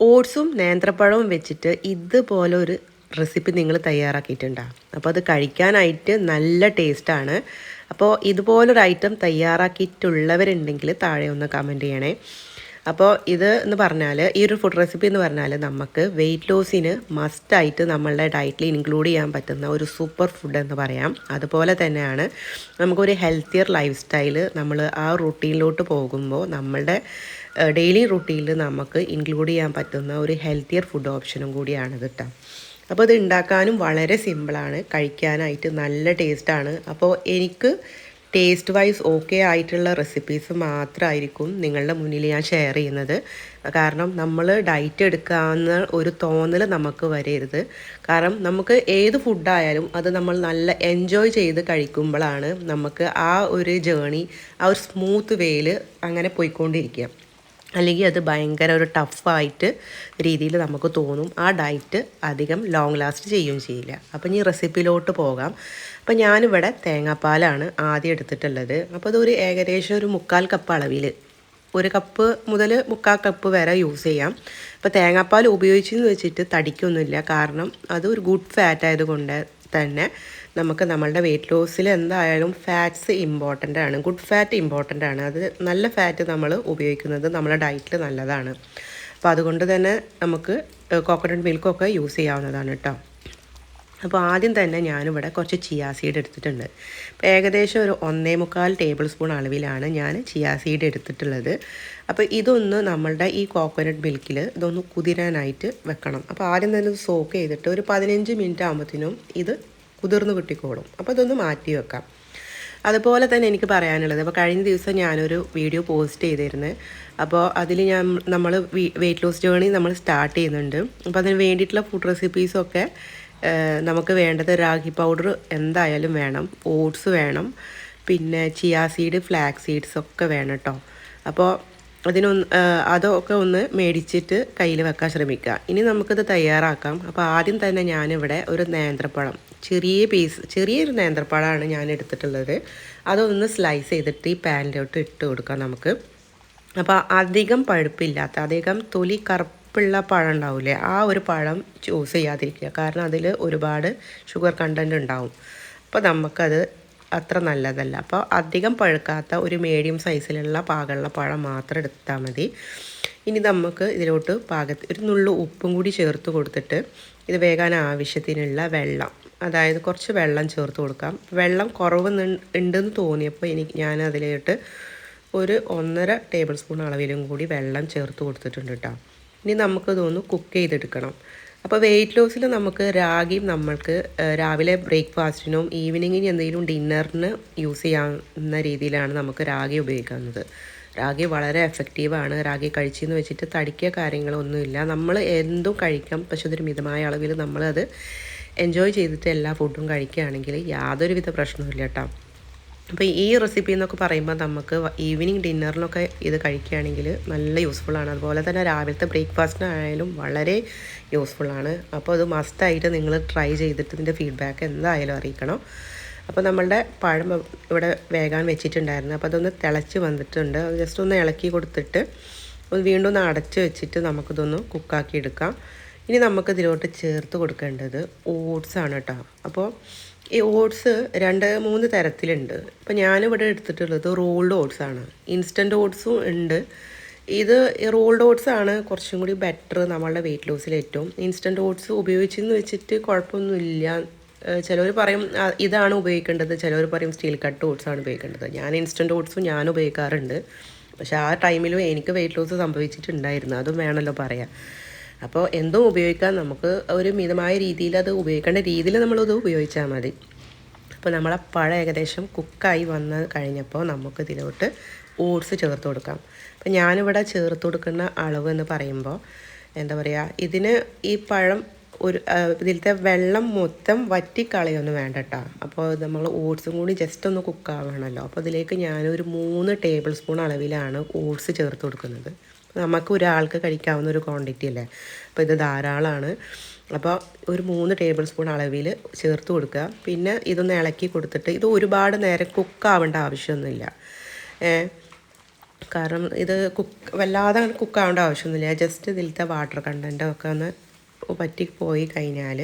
ഓട്സും നേന്ത്രപ്പഴവും വെച്ചിട്ട് ഇതുപോലെ ഒരു റെസിപ്പി നിങ്ങൾ തയ്യാറാക്കിയിട്ടുണ്ടാകും അപ്പോൾ അത് കഴിക്കാനായിട്ട് നല്ല ടേസ്റ്റാണ്. അപ്പോൾ ഇതുപോലൊരു ഐറ്റം തയ്യാറാക്കിയിട്ടുള്ളവരുണ്ടെങ്കിൽ താഴെ ഒന്ന് കമന്റ് ചെയ്യണേ. അപ്പോൾ ഇത് എന്ന് പറഞ്ഞാൽ ഈ ഒരു ഫുഡ് റെസിപ്പി എന്ന് പറഞ്ഞാൽ നമുക്ക് വെയിറ്റ് ലോസിന് മസ്റ്റായിട്ട് നമ്മളുടെ ഡയറ്റിൽ ഇൻക്ലൂഡ് ചെയ്യാൻ പറ്റുന്ന ഒരു സൂപ്പർ ഫുഡ് എന്ന് പറയാം. അതുപോലെ തന്നെയാണ് നമുക്കൊരു ഹെൽത്തിയർ ലൈഫ് സ്റ്റൈൽ നമ്മൾ ആ റൂട്ടീനിലോട്ട് പോകുമ്പോൾ നമ്മളുടെ ഡെയിലി റൂട്ടീനിൽ നമുക്ക് ഇൻക്ലൂഡ് ചെയ്യാൻ പറ്റുന്ന ഒരു ഹെൽത്തിയർ ഫുഡ് ഓപ്ഷനും കൂടിയാണ് കേട്ടോ അപ്പോൾ ഇത് ഉണ്ടാക്കാനും വളരെ സിമ്പിളാണ് കഴിക്കാനായിട്ട് നല്ല ടേസ്റ്റാണ് അപ്പോൾ എനിക്ക് ടേസ്റ്റ് വൈസ് ഓക്കെ ആയിട്ടുള്ള റെസിപ്പീസ് മാത്രമായിരിക്കും നിങ്ങളുടെ മുന്നിൽ ഞാൻ ഷെയർ ചെയ്യുന്നത്. കാരണം നമ്മൾ ഡയറ്റ് എടുക്കാവുന്ന ഒരു തോന്നൽ നമുക്ക് വരരുത്. കാരണം നമുക്ക് ഏത് ഫുഡായാലും അത് നമ്മൾ നല്ല എൻജോയ് ചെയ്ത് കഴിക്കുമ്പോഴാണ് നമുക്ക് ആ ഒരു ജേണി ആ ഒരു സ്മൂത്ത് വേയിൽ അങ്ങനെ പോയിക്കൊണ്ടിരിക്കുക. അല്ലെങ്കിൽ അത് ഭയങ്കര ഒരു ടഫായിട്ട് രീതിയിൽ നമുക്ക് തോന്നും. ആ ഡയറ്റ് അധികം ലോങ് ലാസ്റ്റ് ചെയ്യുകയും ചെയ്യില്ല. അപ്പം ഈ റെസിപ്പിയിലോട്ട് പോകാം. അപ്പം ഞാനിവിടെ തേങ്ങാപ്പാലാണ് ആദ്യം എടുത്തിട്ടുള്ളത്. അപ്പോൾ അതൊരു ഏകദേശം ഒരു മുക്കാൽ കപ്പ് അളവിൽ ഒരു കപ്പ് മുതൽ മുക്കാൽ കപ്പ് വരെ യൂസ് ചെയ്യാം. അപ്പോൾ തേങ്ങാപ്പാൽ ഉപയോഗിച്ചെന്ന് വെച്ചിട്ട് തടിക്കൊന്നുമില്ല. കാരണം അത് ഒരു ഗുഡ് ഫാറ്റ് ആയതുകൊണ്ട് തന്നെ നമുക്ക് നമ്മളുടെ വെയിറ്റ് ലോസിൽ എന്തായാലും ഫാറ്റ്സ് ഇമ്പോർട്ടന്റ് ആണ്. ഗുഡ് ഫാറ്റ് ഇമ്പോർട്ടന്റ് ആണ്. അത് നല്ല ഫാറ്റ് നമ്മൾ ഉപയോഗിക്കുന്നത് നമ്മുടെ ഡയറ്റിൽ നല്ലതാണ്. അപ്പോൾ അതുകൊണ്ട് തന്നെ നമുക്ക് കോക്കനട്ട് മിൽക്കൊക്കെ യൂസ് ചെയ്യാവുന്നതാണ് കേട്ടോ അപ്പോൾ ആദ്യം തന്നെ ഞാനിവിടെ കുറച്ച് ചിയാ സീഡ് എടുത്തിട്ടുണ്ട്. അപ്പോൾ ഏകദേശം ഒരു ഒന്നേ മുക്കാൽ ടേബിൾ സ്പൂൺ അളവിലാണ് ഞാൻ ചിയാ സീഡ് എടുത്തിട്ടുള്ളത്. അപ്പോൾ ഇതൊന്ന് നമ്മളുടെ ഈ കോക്കനട്ട് മിൽക്കിൽ ഇതൊന്ന് കുതിരാനായിട്ട് വെക്കണം. അപ്പോൾ ആദ്യം തന്നെ സോക്ക് ചെയ്തിട്ട് ഒരു പതിനഞ്ച് മിനിറ്റ് ആകുമ്പോഴത്തേനും ഇത് കുതിർന്ന് കിട്ടിക്കോളും അപ്പോൾ ഇതൊന്ന് മാറ്റി വെക്കാം. അതുപോലെ തന്നെ എനിക്ക് പറയാനുള്ളത് അപ്പോൾ കഴിഞ്ഞ ദിവസം ഞാനൊരു വീഡിയോ പോസ്റ്റ് ചെയ്തിരുന്നു. അപ്പോൾ അതിൽ ഞാൻ നമ്മൾ വെയിറ്റ് ലോസ് ജേണി നമ്മൾ സ്റ്റാർട്ട് ചെയ്യുന്നുണ്ട്. അപ്പോൾ അതിന് വേണ്ടിയിട്ടുള്ള ഫുഡ് റെസിപ്പീസൊക്കെ നമുക്ക് വേണ്ടത് റാഗി പൗഡർ എന്തായാലും വേണം ഓട്സ് വേണം പിന്നെ ചിയാ സീഡ് ഫ്ലാക്സ് സീഡ്സ് ഒക്കെ വേണം കേട്ടോ അപ്പോൾ അതിനൊന്ന് അതൊക്കെ ഒന്ന് മേടിച്ചിട്ട് കയ്യിൽ വെക്കാൻ ശ്രമിക്കുക. ഇനി നമുക്കിത് തയ്യാറാക്കാം. അപ്പോൾ ആദ്യം തന്നെ ഞാനിവിടെ ഒരു നേന്ത്രപ്പഴം ചെറിയ പീസ് ചെറിയൊരു നേന്ത്രപ്പഴമാണ് ഞാൻ എടുത്തിട്ടുള്ളത്. അതൊന്ന് സ്ലൈസ് ചെയ്തിട്ട് ഈ പാനിലോട്ട് ഇട്ട് കൊടുക്കാം നമുക്ക്. അപ്പോൾ അധികം പഴുപ്പില്ലാത്ത അധികം തൊലി കറുപ്പുള്ള പഴം ഉണ്ടാവില്ലേ ആ ഒരു പഴം ചൂസ് ചെയ്യാതിരിക്കുക. കാരണം അതിൽ ഒരുപാട് ഷുഗർ കണ്ടന്റ് ഉണ്ടാവും. അപ്പോൾ നമുക്കത് അത്ര നല്ലതല്ല. അപ്പോൾ അധികം പഴുക്കാത്ത ഒരു മീഡിയം സൈസിലുള്ള പാകമുള്ള പഴം മാത്രം എടുത്താൽ മതി. ഇനി നമുക്ക് ഇതിലോട്ട് പാകത്ത് ഒരു നുള്ളു ഉപ്പും കൂടി ചേർത്ത് കൊടുത്തിട്ട് ഇത് വേകാൻ ആവശ്യത്തിനുള്ള വെള്ളം. അതായത് കുറച്ച് വെള്ളം ചേർത്ത് കൊടുക്കാം. വെള്ളം കുറവ് ഉണ്ടെന്ന് തോന്നിയപ്പോൾ എനിക്ക് ഞാൻ അതിലോട്ട് ഒരു ഒന്നര ടേബിൾ സ്പൂൺ അളവിലും കൂടി വെള്ളം ചേർത്ത് കൊടുത്തിട്ടുണ്ട് കേട്ടോ ഇനി നമുക്ക് നമുക്കിതൊന്ന് കുക്ക് ചെയ്തെടുക്കണം. അപ്പോൾ വെയിറ്റ് ലോസിൽ നമുക്ക് രാഗിയും നമ്മൾക്ക് രാവിലെ ബ്രേക്ക്ഫാസ്റ്റിനും ഈവനിങ്ങിന് എന്തെങ്കിലും ഡിന്നറിന് യൂസ് ചെയ്യാവുന്ന രീതിയിലാണ് നമുക്ക് രാഗി ഉപയോഗിക്കുന്നത് രാഗി വളരെ എഫക്റ്റീവാണ് റാഗി കഴിച്ചെന്ന് വെച്ചിട്ട് തടിക്കുക കാര്യങ്ങളൊന്നുമില്ല നമ്മൾ എന്തും കഴിക്കാം. പക്ഷെ അതൊരു മിതമായ അളവിൽ നമ്മളത് എൻജോയ് ചെയ്തിട്ട് എല്ലാ ഫുഡും കഴിക്കുകയാണെങ്കിൽ യാതൊരുവിധ പ്രശ്നവുമില്ല കേട്ടോ അപ്പോൾ ഈ റെസിപ്പി എന്നൊക്കെ പറയുമ്പോൾ നമുക്ക് ഈവനിങ് ഡിന്നറിനൊക്കെ ഇത് കഴിക്കുകയാണെങ്കിൽ നല്ല യൂസ്ഫുള്ളാണ് അതുപോലെ തന്നെ രാവിലത്തെ ബ്രേക്ക്ഫാസ്റ്റിനായാലും വളരെ യൂസ്ഫുള്ളാണ് അപ്പോൾ അത് മസ്റ്റായിട്ട് നിങ്ങൾ ട്രൈ ചെയ്തിട്ട് ഇതിന്റെ ഫീഡ്ബാക്ക് എന്തായാലും അറിയിക്കണം. അപ്പോൾ നമ്മളുടെ പഴം ഇവിടെ വേകാൻ വെച്ചിട്ടുണ്ടായിരുന്നു. അപ്പോൾ അതൊന്ന് തിളച്ച് വന്നിട്ടുണ്ട്. ജസ്റ്റ് ഒന്ന് ഇളക്കി കൊടുത്തിട്ട് ഒന്ന് വീണ്ടും ഒന്ന് അടച്ച് വെച്ചിട്ട് നമുക്കിതൊന്ന് കുക്കാക്കി എടുക്കാം. ഇനി നമുക്ക് ഇതിലോട്ട് ചേർത്ത് കൊടുക്കേണ്ടത് ഓട്സ് ആണ് കേട്ടോ അപ്പോൾ ഈ ഓട്സ് രണ്ട് മൂന്ന് തരത്തിലുണ്ട്. ഇപ്പോൾ ഞാനിവിടെ എടുത്തിട്ടുള്ളത് റോൾഡ് ഓട്സ് ആണ്. ഇൻസ്റ്റന്റ് ഓട്സും ഉണ്ട്. ഇത് റോൾഡ് ഓട്സ് ആണ് കുറച്ചും കൂടി ബെറ്റർ നമ്മളുടെ വെയിറ്റ് ലോസിൽ ഏറ്റവും. ഇൻസ്റ്റന്റ് ഓട്സ് ഉപയോഗിച്ചെന്ന് വെച്ചിട്ട് കുഴപ്പമൊന്നുമില്ല. ചിലവർ പറയും ഇതാണ് ഉപയോഗിക്കേണ്ടത്. ചിലവർ പറയും സ്റ്റീൽ കട്ട് ഓട്സ് ആണ് ഉപയോഗിക്കേണ്ടത്. ഞാൻ ഇൻസ്റ്റന്റ് ഓട്സും ഞാൻ ഉപയോഗിക്കാറുണ്ട്. പക്ഷേ ആ ടൈമിലും എനിക്ക് വെയിറ്റ് ലോസ് സംഭവിച്ചിട്ടുണ്ടായിരുന്നു. അതും വേണമല്ലോ പറയാം അപ്പോൾ എന്തും ഉപയോഗിക്കാം. നമുക്ക് ഒരു മിതമായ രീതിയിൽ അത് ഉപയോഗിക്കേണ്ട രീതിയിൽ നമ്മളത് ഉപയോഗിച്ചാൽ മതി. അപ്പോൾ നമ്മളെ പഴം ഏകദേശം കുക്കായി വന്ന് കഴിഞ്ഞപ്പോൾ നമുക്ക് ഇതിലോട്ട് ഓട്സ് ചേർത്ത് കൊടുക്കാം. അപ്പോൾ ഞാനിവിടെ ചേർത്ത് കൊടുക്കുന്ന അളവ് എന്ന് പറയുമ്പോൾ എന്താ പറയുക ഇതിന് ഈ പഴം ഒരു ഇതിലത്തെ വെള്ളം മൊത്തം വറ്റിക്കളയൊന്നും വേണ്ട കേട്ടോ അപ്പോൾ നമ്മൾ ഓട്സും കൂടി ജസ്റ്റ് ഒന്ന് കുക്കാവണമല്ലോ അപ്പോൾ ഇതിലേക്ക് ഞാനൊരു മൂന്ന് ടേബിൾ സ്പൂൺ അളവിലാണ് ഓട്സ് ചേർത്ത് കൊടുക്കുന്നത്. നമുക്ക് ഒരാൾക്ക് കഴിക്കാവുന്ന ഒരു ക്വാണ്ടിറ്റി അല്ലേ? അപ്പോൾ ഇത് ധാരാളമാണ് അപ്പോൾ ഒരു മൂന്ന് ടേബിൾ സ്പൂൺ അളവിൽ ചേർത്ത് കൊടുക്കുക. പിന്നെ ഇതൊന്ന് ഇളക്കി കൊടുത്തിട്ട് ഇത് ഒരുപാട് നേരം കുക്കാവേണ്ട ആവശ്യമൊന്നുമില്ല. കാരണം ഇത് കുക്ക് വല്ലാതെ കുക്കാവേണ്ട ആവശ്യമൊന്നുമില്ല. ജസ്റ്റ് ഇതിലത്തെ വാട്ടർ കണ്ടന്റൊക്കെ ഒന്ന് പറ്റി പോയി കഴിഞ്ഞാൽ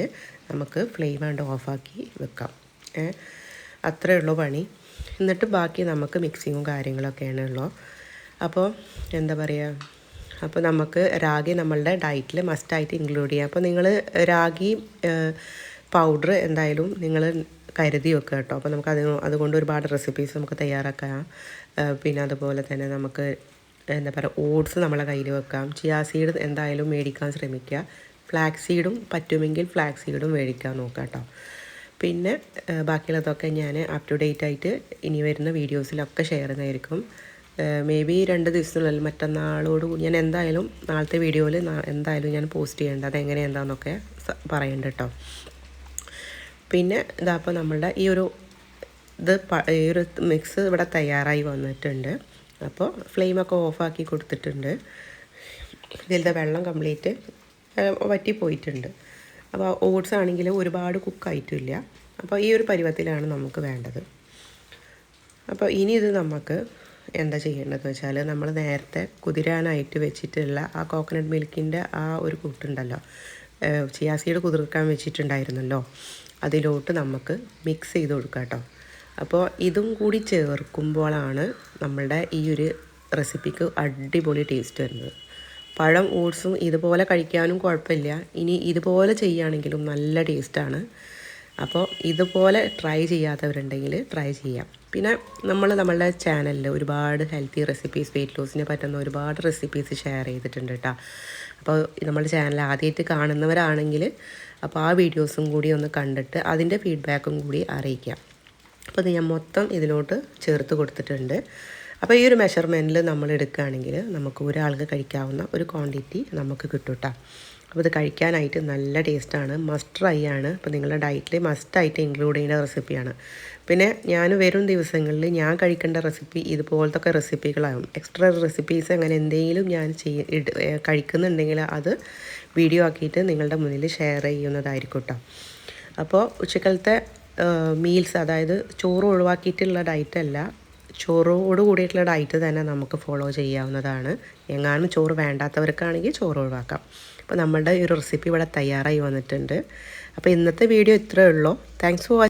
നമുക്ക് ഫ്ലെയിം ആണ്ട് ഓഫാക്കി വെക്കാം അത്രേ ഉള്ളൂ പണി. എന്നിട്ട് ബാക്കി നമുക്ക് മിക്സിങ്ങും കാര്യങ്ങളൊക്കെയാണ് ഉള്ളൂ. അപ്പോൾ എന്താ പറയുക അപ്പോൾ നമുക്ക് റാഗി നമ്മളുടെ ഡയറ്റിൽ മസ്റ്റായിട്ട് ഇൻക്ലൂഡ് ചെയ്യാം. അപ്പോൾ നിങ്ങൾ റാഗി പൗഡർ എന്തായാലും നിങ്ങൾ കരുതി വെക്കുക കേട്ടോ. അപ്പോൾ നമുക്ക് അത് അതുകൊണ്ട് ഒരുപാട് റെസിപ്പീസ് നമുക്ക് തയ്യാറാക്കാം. പിന്നെ അതുപോലെ തന്നെ നമുക്ക് എന്താ പറയുക ഓട്സ് നമ്മളെ കയ്യിൽ വെക്കാം. ചിയാ സീഡ് എന്തായാലും മേടിക്കാൻ ശ്രമിക്കുക. ഫ്ലാക്സ് സീഡും പറ്റുമെങ്കിൽ ഫ്ലാക്സ് സീഡും മേടിക്കാൻ നോക്കുക കേട്ടോ. പിന്നെ ബാക്കിയുള്ളതൊക്കെ ഞാൻ അപ് ടു ഡേറ്റ് ആയിട്ട് ഇനി വരുന്ന വീഡിയോസിലൊക്കെ ഷെയർ ചെയ്യുന്നതായിരിക്കും. മേ ബി രണ്ട് ദിവസത്തിനുള്ളിൽ മറ്റന്നാളോട് ഞാൻ എന്തായാലും നാളത്തെ വീഡിയോയിൽ എന്തായാലും ഞാൻ പോസ്റ്റ് ചെയ്യേണ്ടത് അതെങ്ങനെ പറയേണ്ട കേട്ടോ. പിന്നെ ഇതാ അപ്പോൾ നമ്മളുടെ ഈ ഒരു ഇത് ഈ ഒരു മിക്സ് ഇവിടെ തയ്യാറായി വന്നിട്ടുണ്ട്. അപ്പോൾ ഫ്ലെയിമൊക്കെ ഓഫാക്കി കൊടുത്തിട്ടുണ്ട്. ഇതിലത്തെ വെള്ളം കംപ്ലീറ്റ് വറ്റി പോയിട്ടുണ്ട് അപ്പോൾ ഓട്സ് ആണെങ്കിൽ ഒരുപാട് കുക്കായിട്ടില്ല അപ്പോൾ ഈ ഒരു പരുവത്തിലാണ് നമുക്ക് വേണ്ടത്. അപ്പോൾ ഇനി ഇത് നമുക്ക് എന്താ ചെയ്യേണ്ടതെന്ന് വെച്ചാൽ നമ്മൾ നേരത്തെ കുതിരാനായിട്ട് വെച്ചിട്ടുള്ള ആ കോക്കനട്ട് മിൽക്കിന്റെ ആ ഒരു കൂട്ടുണ്ടല്ലോ. ചിയാസീഡ് കുതിർക്കാൻ വെച്ചിട്ടുണ്ടായിരുന്നല്ലോ. അതിലോട്ട് നമുക്ക് മിക്സ് ചെയ്ത് കൊടുക്കാം കേട്ടോ അപ്പോൾ ഇതും കൂടി ചേർക്കുമ്പോഴാണ് നമ്മളുടെ ഈ ഒരു റെസിപ്പിക്ക് അടിപൊളി ടേസ്റ്റ് വരുന്നത്. പഴം ഓട്സും ഇതുപോലെ കഴിക്കാനും കുഴപ്പമില്ല. ഇനി ഇതുപോലെ ചെയ്യുകയാണെങ്കിലും നല്ല ടേസ്റ്റാണ്. അപ്പോൾ ഇതുപോലെ ട്രൈ ചെയ്യാത്തവരുണ്ടെങ്കിൽ ട്രൈ ചെയ്യാം. പിന്നെ നമ്മൾ നമ്മളുടെ ചാനലിൽ ഒരുപാട് ഹെൽത്തി റെസിപ്പീസ് വെയിറ്റ് ലോസിനെ പറ്റുന്ന ഒരുപാട് റെസിപ്പീസ് ഷെയർ ചെയ്തിട്ടുണ്ട് കേട്ടോ. അപ്പോൾ നമ്മുടെ ചാനൽ ആദ്യമായിട്ട് കാണുന്നവരാണെങ്കിൽ അപ്പോൾ ആ വീഡിയോസും കൂടി ഒന്ന് കണ്ടിട്ട് അതിന്റെ ഫീഡ്ബാക്കും കൂടി അറിയിക്കാം. അപ്പോൾ ഞാൻ മൊത്തം ഇതിലോട്ട് ചേർത്ത് കൊടുത്തിട്ടുണ്ട്. അപ്പോൾ ഈ ഒരു മെഷർമെന്റിൽ നമ്മൾ എടുക്കുകയാണെങ്കിൽ നമുക്ക് ഒരാൾക്ക് കഴിക്കാവുന്ന ഒരു ക്വാണ്ടിറ്റി നമുക്ക് കിട്ടും കേട്ടോ അപ്പോൾ ഇത് കഴിക്കാനായിട്ട് നല്ല ടേസ്റ്റാണ് മസ്റ്റ് ട്രൈ ആണ്. അപ്പോൾ നിങ്ങളുടെ ഡയറ്റിൽ മസ്റ്റായിട്ട് ഇൻക്ലൂഡ് ചെയ്യുന്ന റെസിപ്പിയാണ് പിന്നെ ഞാൻ വരും ദിവസങ്ങളിൽ ഞാൻ കഴിക്കേണ്ട റെസിപ്പി ഇതുപോലത്തെ ഒക്കെ റെസിപ്പികളാകും എക്സ്ട്രാ റെസിപ്പീസ് അങ്ങനെ എന്തെങ്കിലും ഞാൻ ചെയ്യ കഴിക്കുന്നുണ്ടെങ്കിൽ അത് വീഡിയോ ആക്കിയിട്ട് നിങ്ങളുടെ മുന്നിൽ ഷെയർ ചെയ്യുന്നതായിരിക്കും കേട്ടോ അപ്പോൾ ഉച്ചക്കലത്തെ മീൽസ് അതായത് ചോറ് ഒഴിവാക്കിയിട്ടുള്ള ഡയറ്റല്ല ചോറോട് കൂടിയിട്ടുള്ള ഡയറ്റ് തന്നെ നമുക്ക് ഫോളോ ചെയ്യാവുന്നതാണ്. എങ്ങാനും ചോറ് വേണ്ടാത്തവർക്കാണെങ്കിൽ ചോറ് ഒഴിവാക്കാം. അപ്പോൾ നമ്മളുടെ ഒരു റെസിപ്പി ഇവിടെ തയ്യാറായി വന്നിട്ടുണ്ട്. അപ്പോൾ ഇന്നത്തെ വീഡിയോ ഇത്രയേ ഉള്ളൂ. Thanks for